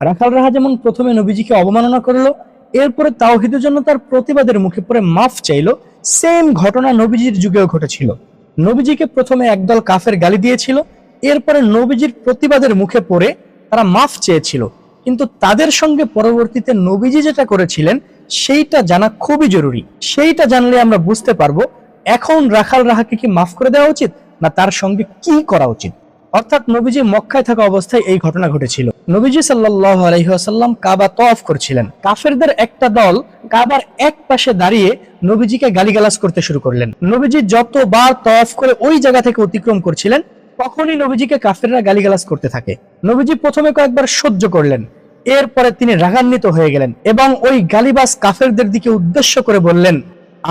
রাখাল রাহা যেমন প্রথমে নবীজিকে অবমাননা করল, এরপরে তাওহিদের জন্য তার প্রতিবাদের মুখে পড়ে মাফ চাইলো সেম ঘটনা নবীজির যুগেও ঘটেছিল। নবীজিকে প্রথমে একদল কাফের গালি দিয়েছিল, এরপরে নবীজির প্রতিবাদের মুখে পড়ে তারা মাফ চেয়েছিল। কিন্তু তাদের সঙ্গে পরবর্তীতে নবীজি যেটা করেছিলেন, সেইটা জানা খুবই জরুরি। সেইটা জানলে আমরা বুঝতে পারব, এখন রাখাল রাহাকে কি মাফ করে দেওয়া উচিত, না তার সঙ্গে কি করা উচিত? অর্থাৎ নবীজি মক্কায় থাকা অবস্থায় এই ঘটনা ঘটেছিল। নবীজি সাল্লাল্লাহু আলাইহি ওয়াসাল্লাম কাবা তওয়াফ করছিলেন। কাফেরদের একটা দল কাবার এক পাশে দাঁড়িয়ে নবীজিকে গালিগালাজ করতে শুরু করলেন। নবীজি যতবার তওয়াফ করে ওই জায়গা থেকে অতিক্রম করছিলেন, তখনই নবীজিকে কাফেররা গালিগালাজ করতে থাকে। নবীজি প্রথমে কয়েকবার সহ্য করলেন। এরপরে তিনি রাগান্বিত হয়ে গেলেন এবং ওই গালিবাজ কাফেরদের দিকে উদ্দেশ্য করে বললেন,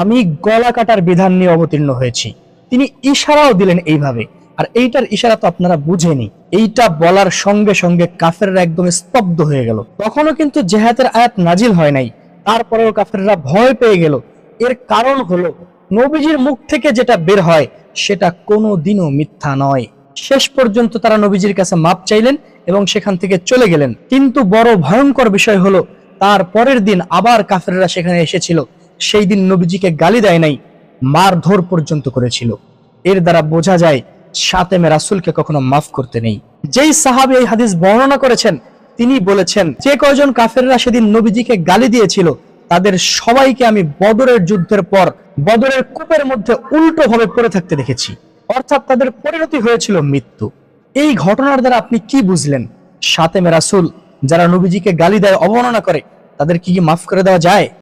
আমি গলা কাটার বিধান নিয়ে অবতীর্ণ হয়েছি। তিনি ইশারাও দিলেন এইভাবে। আর এইটার ইশারা তো আপনারা বুঝেনি। এইটা বলার সঙ্গে সঙ্গে কাফেররা একদম স্তব্ধ হয়ে গেল। তখনও কিন্তু জেহাদের আয়াত নাজিল হয় নাই। তারপরেও কাফেররা ভয় পেয়ে গেল। এর কারণ হলো, নবীজির মুখ থেকে যেটা বের হয়, সেটা কোনো দিনও মিথ্যা নয়। শেষ পর্যন্ত তারা নবীজির কাছে মাপ চাইলেন এবং সেখান থেকে চলে গেলেন। কিন্তু বড় ভয়ঙ্কর বিষয় হলো, তার পরের দিন আবার কাফেররা সেখানে এসেছিল। সেই দিন নবীজিকে গালি দেয় নাই, মারধর পর্যন্ত করেছিল। এর দ্বারা বোঝা যায় সাতেমে রাসুলকে কখনো মাফ করতে নেই। যেই সাহাবি এই হাদিস বর্ণনা করেছেন, তিনি বলেছেন, যে কাফেররা সেদিন নবীজিকে গালি দিয়েছিল, তাদের সবাইকে আমি বদরের যুদ্ধের পর, বদরের কূপের মধ্যে উল্টো ভাবে পড়ে থাকতে দেখেছি। অর্থাৎ তাদের পরিণতি হয়েছিল মৃত্যু। এই ঘটনার দ্বারা আপনি কি বুঝলেন? সাতেমে রাসুল, যারা নবীজিকে গালি দেয়, অবমাননা করে, তাদের কি কি মাফ করে দেওয়া যায়?